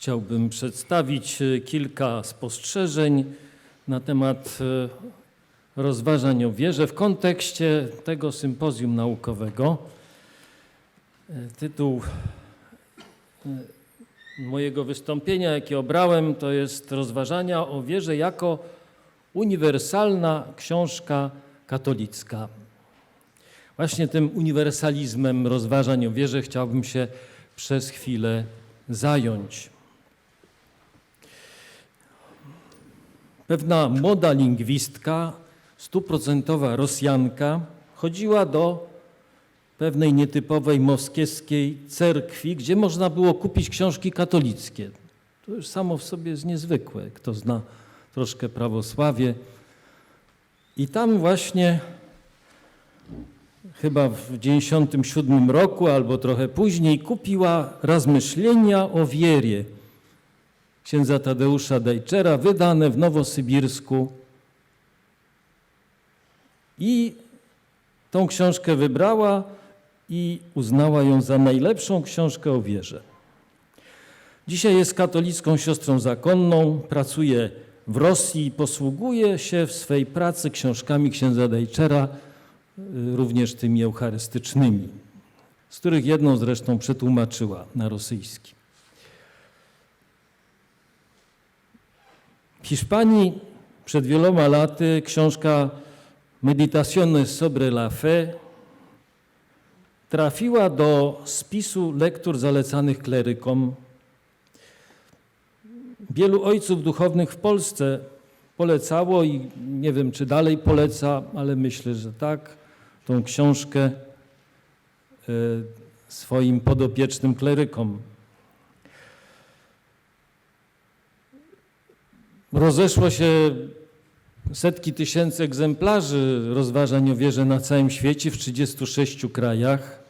Chciałbym przedstawić e, kilka spostrzeżeń na temat e, rozważań o wierze w kontekście tego sympozjum naukowego. E, Tytuł mojego wystąpienia, jakie obrałem, to jest Rozważania o wierze jako uniwersalna książka katolicka. Właśnie tym uniwersalizmem rozważań o wierze chciałbym się przez chwilę zająć. Pewna młoda lingwistka, stuprocentowa Rosjanka, chodziła do pewnej nietypowej moskiewskiej cerkwi, gdzie można było kupić książki katolickie. To już samo w sobie jest niezwykłe, kto zna troszkę prawosławie. I tam właśnie chyba w 97 roku albo trochę później kupiła Razmyślenia o wierze księdza Tadeusza Dejczera, wydane w Nowosybirsku. I tą książkę wybrała i uznała ją za najlepszą książkę o wierze. Dzisiaj jest katolicką siostrą zakonną, pracuje w Rosji i posługuje się w swej pracy książkami księdza Dejczera, y, również tymi eucharystycznymi, z których jedną zresztą przetłumaczyła na rosyjski. W Hiszpanii przed wieloma laty książka Meditaciones sobre la fe trafiła do spisu lektur zalecanych klerykom. Wielu ojców duchownych w Polsce polecało i nie wiem, czy dalej poleca, ale myślę, że tak, tą książkę e, swoim podopiecznym klerykom. Rozeszło się setki tysięcy egzemplarzy rozważań o wierze na całym świecie w 36 krajach,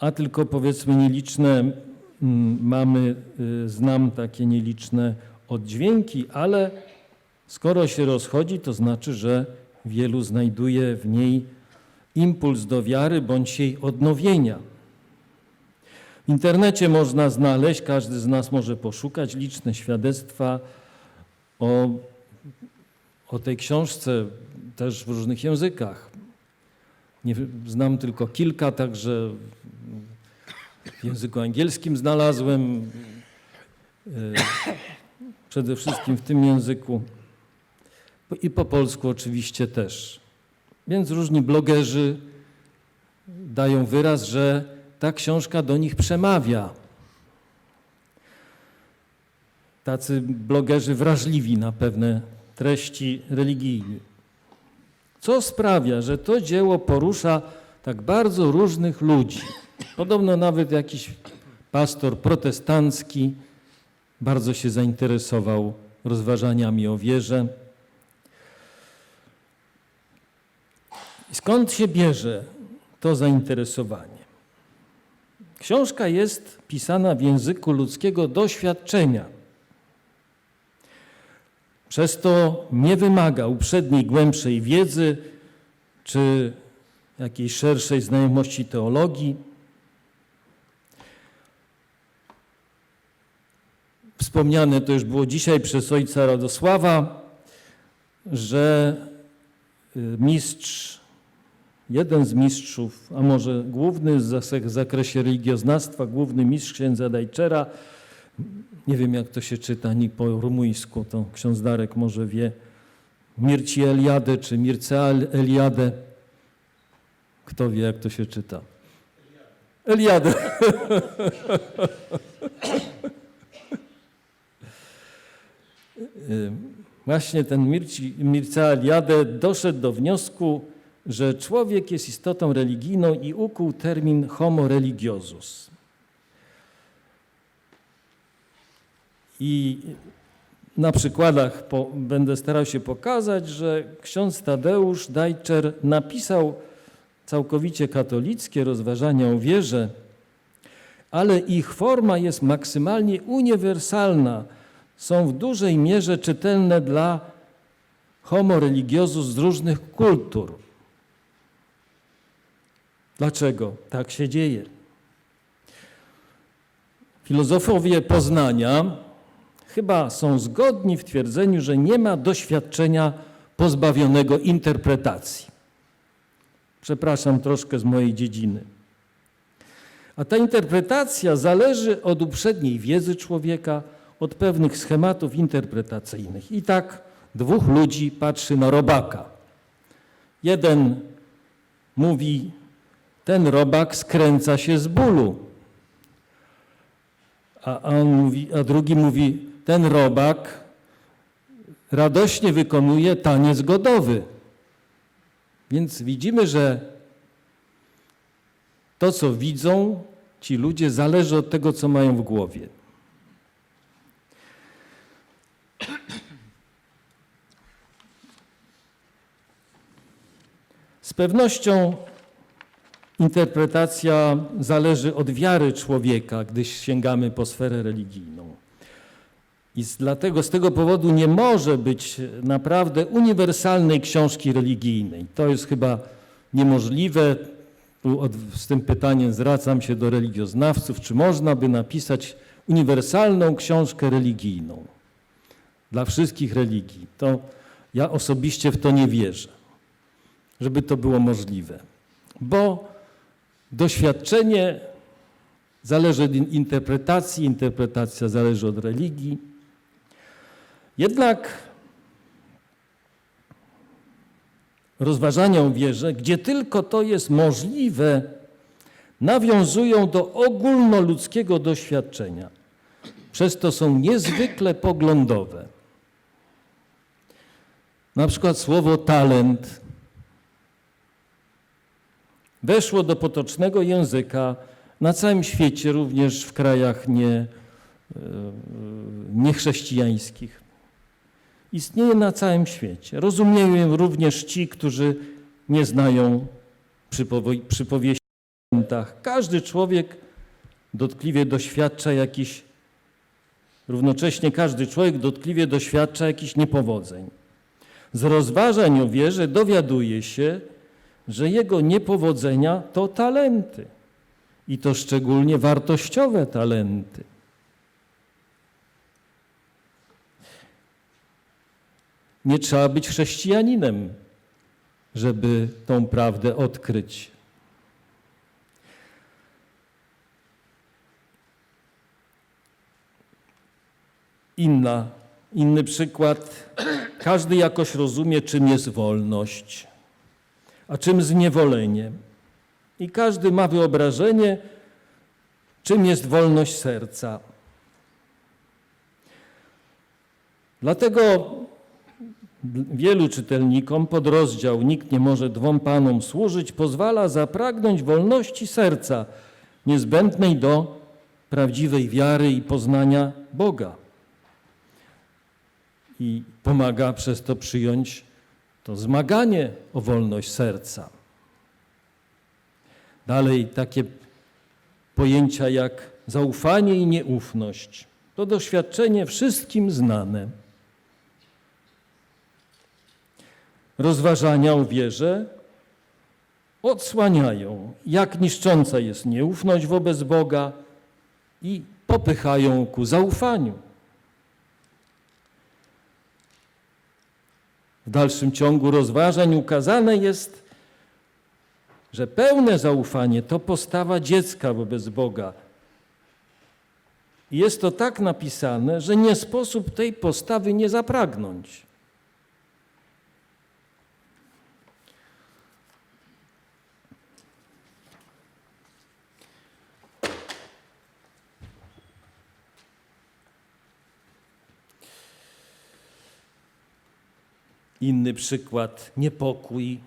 a tylko powiedzmy nieliczne mm, mamy, y, znam takie nieliczne oddźwięki, ale skoro się rozchodzi, to znaczy, że wielu znajduje w niej impuls do wiary bądź jej odnowienia. W internecie można znaleźć, każdy z nas może poszukać liczne świadectwa o, o tej książce, też w różnych językach. Nie, znam tylko kilka, także w języku angielskim znalazłem, e, przede wszystkim w tym języku i po polsku oczywiście też. Więc różni blogerzy dają wyraz, że ta książka do nich przemawia. Tacy blogerzy wrażliwi na pewne treści religijne. Co sprawia, że to dzieło porusza tak bardzo różnych ludzi. Podobno nawet jakiś pastor protestancki bardzo się zainteresował rozważaniami o wierze. Skąd się bierze to zainteresowanie? Książka jest pisana w języku ludzkiego doświadczenia. Przez to nie wymaga uprzedniej, głębszej wiedzy czy jakiejś szerszej znajomości teologii. Wspomniane to już było dzisiaj przez ojca Radosława, że y, mistrz jeden z mistrzów, a może główny w zakresie religioznawstwa, główny mistrz księdza Dajczera, nie wiem jak to się czyta, ni po rumuńsku, to ksiądz Darek może wie, Mirci Eliadę czy Mircea Eliadę. Kto wie jak to się czyta? Eliadę. Właśnie ten Mirci, Mircea Eliadę doszedł do wniosku, że człowiek jest istotą religijną i ukuł termin homo religiosus. I na przykładach po, będę starał się pokazać, że ksiądz Tadeusz Dajczer napisał całkowicie katolickie rozważania o wierze, ale ich forma jest maksymalnie uniwersalna. Są w dużej mierze czytelne dla homo religiosus z różnych kultur. Dlaczego tak się dzieje? Filozofowie Poznania chyba są zgodni w twierdzeniu, że nie ma doświadczenia pozbawionego interpretacji. Przepraszam troszkę z mojej dziedziny. A ta interpretacja zależy od uprzedniej wiedzy człowieka, od pewnych schematów interpretacyjnych. I tak dwóch ludzi patrzy na robaka. Jeden mówi, ten robak skręca się z bólu. A, mówi, a drugi mówi, ten robak radośnie wykonuje taniec godowy. Więc widzimy, że to, co widzą ci ludzie, zależy od tego, co mają w głowie. Z pewnością interpretacja zależy od wiary człowieka, gdy sięgamy po sferę religijną. I z, dlatego z tego powodu nie może być naprawdę uniwersalnej książki religijnej. To jest chyba niemożliwe. Tu z tym pytaniem zwracam się do religioznawców, czy można by napisać uniwersalną książkę religijną dla wszystkich religii. To ja osobiście w to nie wierzę, żeby to było możliwe, bo doświadczenie zależy od interpretacji, interpretacja zależy od religii. Jednak rozważania o wierze, gdzie tylko to jest możliwe, nawiązują do ogólnoludzkiego doświadczenia. Przez to są niezwykle poglądowe. Na przykład słowo talent weszło do potocznego języka na całym świecie, również w krajach nie, e, niechrześcijańskich. Istnieje na całym świecie. Rozumieją ją również ci, którzy nie znają przypowie- przypowieści o talentach. Każdy człowiek dotkliwie doświadcza jakiś, równocześnie każdy człowiek dotkliwie doświadcza jakichś niepowodzeń. Z rozważań o wierze dowiaduje się, że jego niepowodzenia to talenty i to szczególnie wartościowe talenty. Nie trzeba być chrześcijaninem, żeby tą prawdę odkryć. Inna, inny przykład. Każdy jakoś rozumie, czym jest wolność, a czym zniewolenie. I każdy ma wyobrażenie, czym jest wolność serca. Dlatego wielu czytelnikom podrozdział Nikt nie może dwom panom służyć pozwala zapragnąć wolności serca, niezbędnej do prawdziwej wiary i poznania Boga. I pomaga przez to przyjąć to zmaganie o wolność serca. Dalej takie pojęcia jak zaufanie i nieufność. To doświadczenie wszystkim znane. Rozważania o wierze odsłaniają, jak niszcząca jest nieufność wobec Boga i popychają ku zaufaniu. W dalszym ciągu rozważań ukazane jest, że pełne zaufanie to postawa dziecka wobec Boga. Jest to tak napisane, że nie sposób tej postawy nie zapragnąć. Inny przykład niepokój.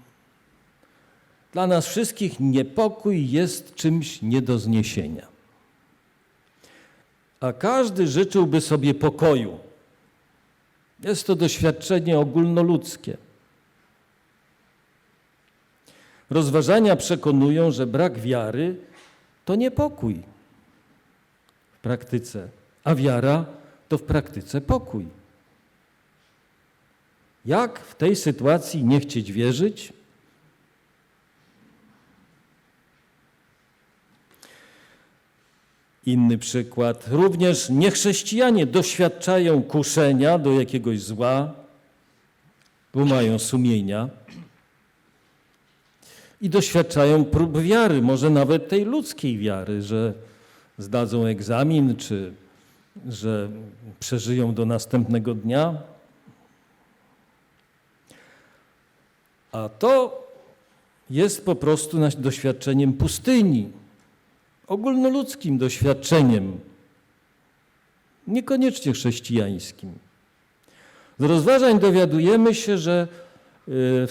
Dla nas wszystkich niepokój jest czymś nie do zniesienia. A każdy życzyłby sobie pokoju. Jest to doświadczenie ogólnoludzkie. Rozważania przekonują, że brak wiary to niepokój w praktyce, a wiara to w praktyce pokój. Jak w tej sytuacji nie chcieć wierzyć? Inny przykład. Również niechrześcijanie doświadczają kuszenia do jakiegoś zła, bo mają sumienia i doświadczają prób wiary, może nawet tej ludzkiej wiary, że zdadzą egzamin, czy że przeżyją do następnego dnia. A to jest po prostu doświadczeniem pustyni, ogólnoludzkim doświadczeniem, niekoniecznie chrześcijańskim. Z rozważań dowiadujemy się, że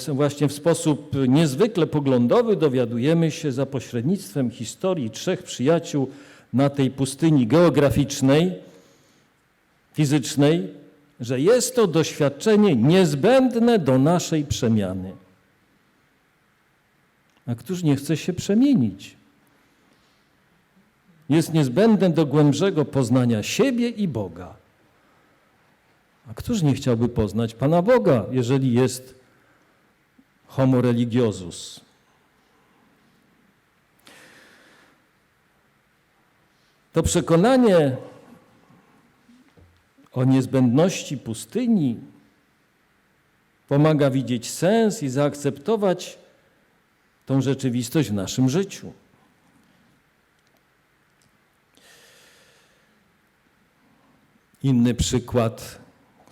y, właśnie w sposób niezwykle poglądowy dowiadujemy się za pośrednictwem historii trzech przyjaciół na tej pustyni geograficznej, fizycznej, że jest to doświadczenie niezbędne do naszej przemiany. A któż nie chce się przemienić? Jest niezbędne do głębszego poznania siebie i Boga. A któż nie chciałby poznać Pana Boga, jeżeli jest homo religiosus? To przekonanie o niezbędności pustyni pomaga widzieć sens i zaakceptować tą rzeczywistość w naszym życiu. Inny przykład,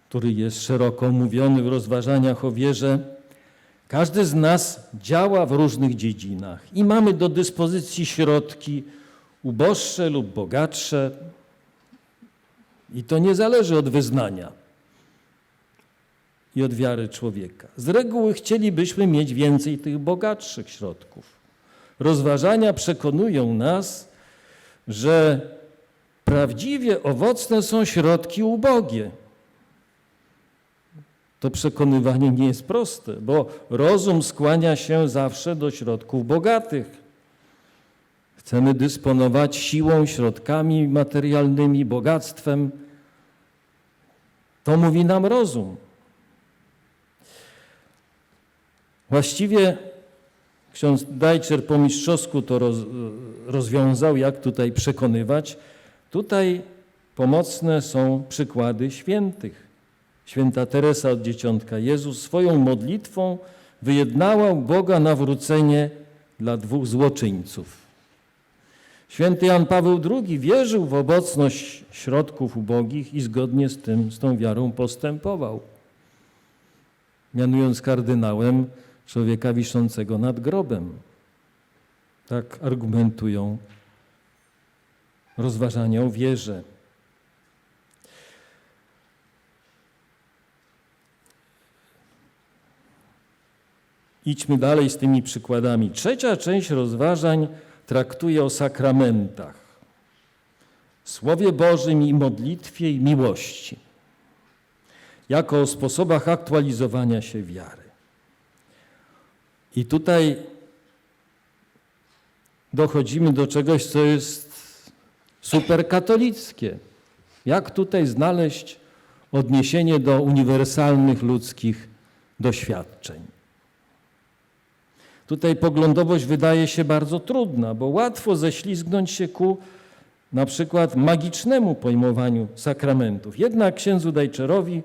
który jest szeroko omówiony w rozważaniach o wierze. Każdy z nas działa w różnych dziedzinach i mamy do dyspozycji środki uboższe lub bogatsze. I to nie zależy od wyznania i od wiary człowieka. Z reguły chcielibyśmy mieć więcej tych bogatszych środków. Rozważania przekonują nas, że prawdziwie owocne są środki ubogie. To przekonywanie nie jest proste, bo rozum skłania się zawsze do środków bogatych. Chcemy dysponować siłą, środkami materialnymi, bogactwem. To mówi nam rozum. Właściwie ksiądz Dajczer po mistrzowsku to roz, rozwiązał, jak tutaj przekonywać. Tutaj pomocne są przykłady świętych. Święta Teresa od Dzieciątka. Jezus swoją modlitwą wyjednała Boga nawrócenie dla dwóch złoczyńców. Święty Jan Paweł II wierzył w obecność środków ubogich i zgodnie z tym, z tą wiarą postępował, mianując kardynałem człowieka wiszącego nad grobem. Tak argumentują rozważania o wierze. Idźmy dalej z tymi przykładami. Trzecia część rozważań traktuje o sakramentach, Słowie Bożym i modlitwie i miłości, jako o sposobach aktualizowania się wiary. I tutaj dochodzimy do czegoś, co jest superkatolickie. Jak tutaj znaleźć odniesienie do uniwersalnych ludzkich doświadczeń? Tutaj poglądowość wydaje się bardzo trudna, bo łatwo ześlizgnąć się ku na przykład magicznemu pojmowaniu sakramentów. Jednak księdzu Dajczerowi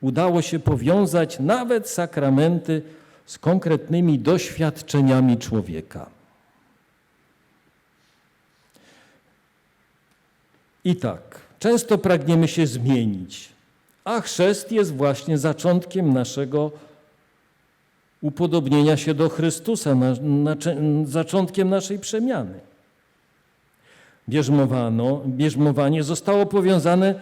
udało się powiązać nawet sakramenty z konkretnymi doświadczeniami człowieka. I tak, często pragniemy się zmienić, a chrzest jest właśnie zaczątkiem naszego upodobnienia się do Chrystusa, na, na, zaczątkiem naszej przemiany. Bierzmowano, bierzmowanie zostało powiązane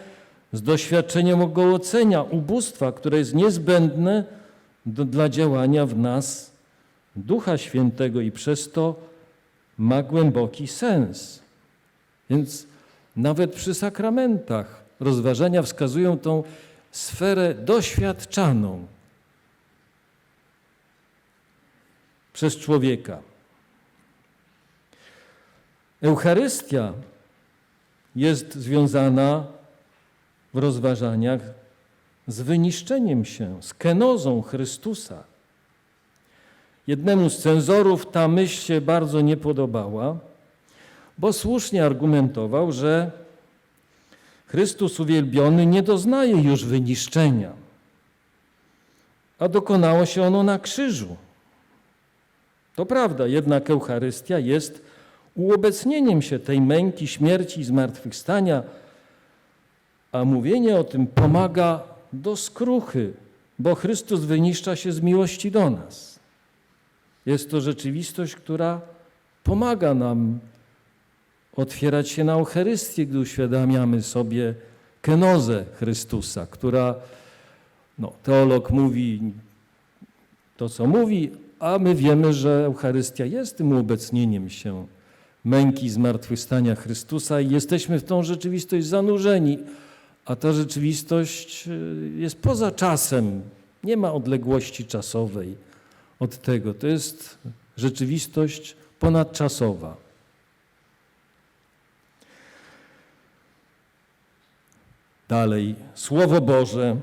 z doświadczeniem ogołocenia, ubóstwa, które jest niezbędne do, dla działania w nas Ducha Świętego i przez to ma głęboki sens. Więc nawet przy sakramentach rozważania wskazują tą sferę doświadczaną przez człowieka. Eucharystia jest związana w rozważaniach z wyniszczeniem się, z kenozą Chrystusa. Jednemu z cenzorów ta myśl się bardzo nie podobała, bo słusznie argumentował, że Chrystus uwielbiony nie doznaje już wyniszczenia, a dokonało się ono na krzyżu. To prawda, jednak Eucharystia jest uobecnieniem się tej męki, śmierci i zmartwychwstania, a mówienie o tym pomaga do skruchy, bo Chrystus wyniszcza się z miłości do nas. Jest to rzeczywistość, która pomaga nam otwierać się na Eucharystię, gdy uświadamiamy sobie kenozę Chrystusa, która, no, teolog mówi to, co mówi, a my wiemy, że Eucharystia jest tym uobecnieniem się męki zmartwychwstania Chrystusa i jesteśmy w tą rzeczywistość zanurzeni, a ta rzeczywistość y, jest poza czasem, nie ma odległości czasowej od tego. To jest rzeczywistość ponadczasowa. Dalej, Słowo Boże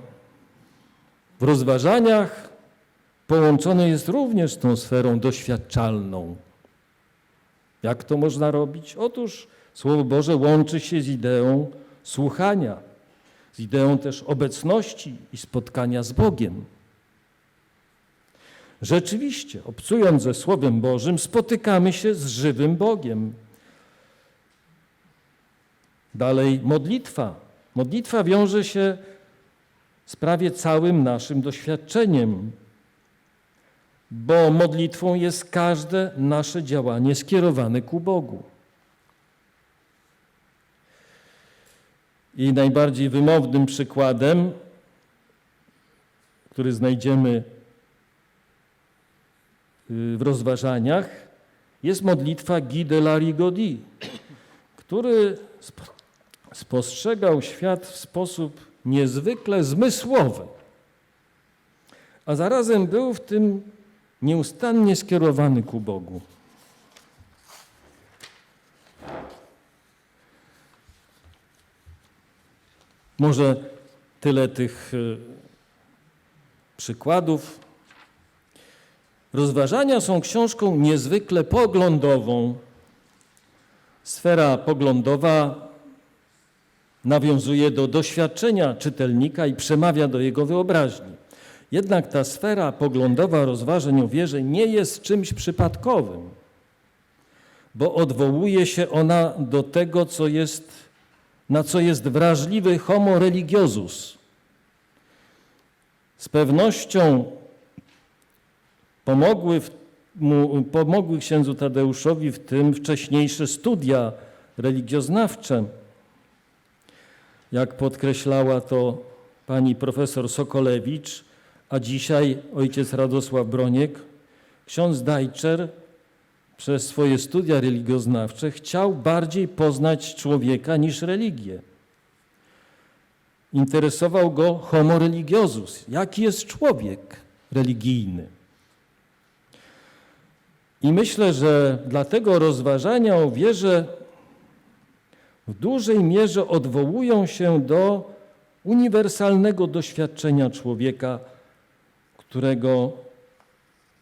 w rozważaniach połączone jest również z tą sferą doświadczalną. Jak to można robić? Otóż Słowo Boże łączy się z ideą słuchania, z ideą też obecności i spotkania z Bogiem. Rzeczywiście, obcując ze Słowem Bożym, spotykamy się z żywym Bogiem. Dalej, modlitwa. Modlitwa wiąże się z prawie całym naszym doświadczeniem, bo modlitwą jest każde nasze działanie skierowane ku Bogu. I najbardziej wymownym przykładem, który znajdziemy y, w rozważaniach, jest modlitwa Guy de la Rigaudy, który spo- spostrzegał świat w sposób niezwykle zmysłowy, a zarazem był w tym nieustannie skierowany ku Bogu. Może tyle tych y, przykładów. Rozważania są książką niezwykle poglądową. Sfera poglądowa nawiązuje do doświadczenia czytelnika i przemawia do jego wyobraźni. Jednak ta sfera poglądowa rozważań o wierze nie jest czymś przypadkowym, bo odwołuje się ona do tego, co jest, na co jest wrażliwy homo religiosus. Z pewnością pomogły, w, mu, pomogły księdzu Tadeuszowi w tym wcześniejsze studia religioznawcze. Jak podkreślała to pani profesor Sokolewicz, a dzisiaj ojciec Radosław Broniek, ksiądz Dajczer przez swoje studia religioznawcze chciał bardziej poznać człowieka niż religię. Interesował go homo religiosus, jaki jest człowiek religijny. I myślę, że dlatego rozważania o wierze w dużej mierze odwołują się do uniwersalnego doświadczenia człowieka, którego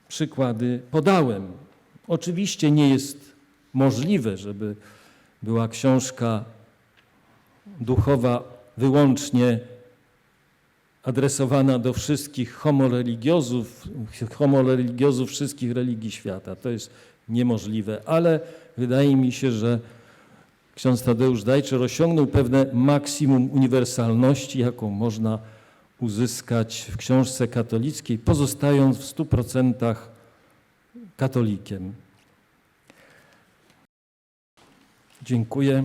przykłady podałem. Oczywiście nie jest możliwe, żeby była książka duchowa wyłącznie adresowana do wszystkich homoreligiozów, homoreligiozów wszystkich religii świata. To jest niemożliwe, ale wydaje mi się, że ksiądz Tadeusz Dajczer osiągnął pewne maksimum uniwersalności, jaką można uzyskać w książce katolickiej, pozostając w stu procentach katolikiem. Dziękuję.